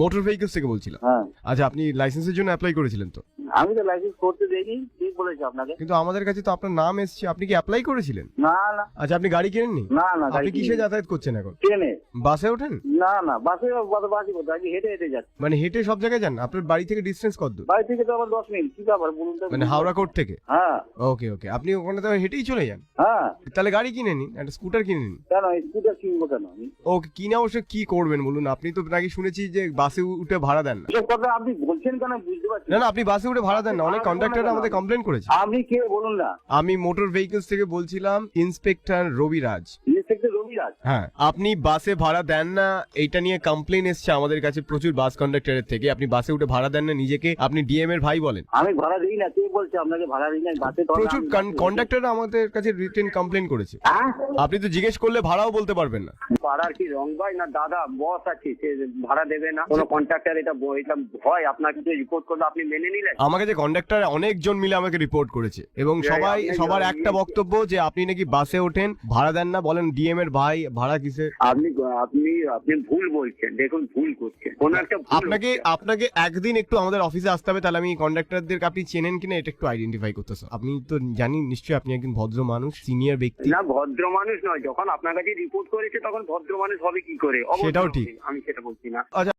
Motor vehicles থেকে বলছিলাম। হ্যাঁ। আচ্ছা আপনি লাইসেন্সের জন্য অ্যাপ্লাই করেছিলেন তো? আমি তো লাইসেন্স করতে দেইনি ঠিক বলেছি আপনাকে। কিন্তু আমাদের কাছে তো আপনার নাম এসেছে আপনি কি অ্যাপ্লাই করেছিলেন? না না। আচ্ছা আপনি গাড়ি কিনেননি? না না আপনি কিসে যাতায়াত করছেন এখন? ট্রেনে। বাসে ওঠেন? না না বাসে বাসে কোথায় আজকে হেঁটে হেঁটে যাচ্ছি। মানে হেঁটে সব জায়গায় যান? আপনার বাড়ি থেকে ডিস্টেন্স কত দূর? বাড়ি থেকে তো আবার দশ মিনিট কি ব্যাপার বলুন তো। মানে হাওড়া কোর্ট থেকে? হ্যাঁ। ওকে ওকে। আপনি ওখানে তো হেঁটেই চলে যান? হ্যাঁ। তাহলে গাড়ি কিনে নিন একটা স্কুটার কিনে নিন কেন স্কুটার কিনবো কেন আমি? ওকে কিনে অবশ্য কি করবেন বলুন? আপনি তো নাকি শুনেছি যে বাসে উঠে ভাড়া দেন না। কথা আপনি বলছেন কেন বুঝতে পারছি না না। না আপনি বাসে উঠে ভাড়া দেন না অনেক কন্ডাক্টর আমাদের কমপ্লেন করেছে। আপনি কে? বলুন না। আমি মোটর ভেহিকলস থেকে বলছিলাম ইন্সপেক্টর রবি রাজ হ্যাঁ। আপনি বাসে ভাড়া দেন না এইটা নিয়ে কমপ্লেন এসছে আমাদের কাছে প্রচুর বাস কন্ডাক্টরের থেকে। আপনি বাসে উঠে ভাড়া দেন না নিজেকে আপনি ডিএম এর ভাই বলেন। আমি ভাড়া দিই না কে বলছে আপনাকে ভাড়া দিই না? বাসে প্রচুর কন্ডাক্টর আমাদের কাছে রিটেন কমপ্লেন করেছে। হ্যাঁ? আপনি তো জিজ্ঞেস করলে ভাড়াও বলতে পারবেন না। পাড়ার কি রং ভাই? না দাদা বস আছে সে ভাড়া দেবে না। কোনো কন্ট্রাক্টর এটা ব- এটা হয় আপনার কিছু রিপোর্ট করলে আপনি মেনে নিলেন? আমাকে যে কন্ডাক্টর অনেকজন মিলে আমাকে রিপোর্ট করেছে। এবং সবাই সবার একটা বক্তব্য যে আপনি নাকি বাসে ওঠেন ভাড়া দেন না বলেন ডিএম এর ভাই ভাড়া কিসে আপনি আপনি আপনি ভুল বলছেন। দেখুন ভুল করছেন। কোন একটা আপনাকে আপনাকে একদিন একটু আমাদের অফিসে আসতে হবে তাহলে আমি কন্ডাক্টরদের আপনি চেনেন কিনা এটা একটু আইডেন্টিফাই করতে চাই। আপনি তো জানি নিশ্চয়ই আপনি একজন ভদ্র মানুষ সিনিয়র ব্যক্তি। না ভদ্র মানুষ নয়। যখন আপনার কাছে রিপোর্ট করেছে তখন ভদ্র মানুষ হবে কি করে? সেটাও ঠিক। আমি সেটা বলছি না। আচ্ছা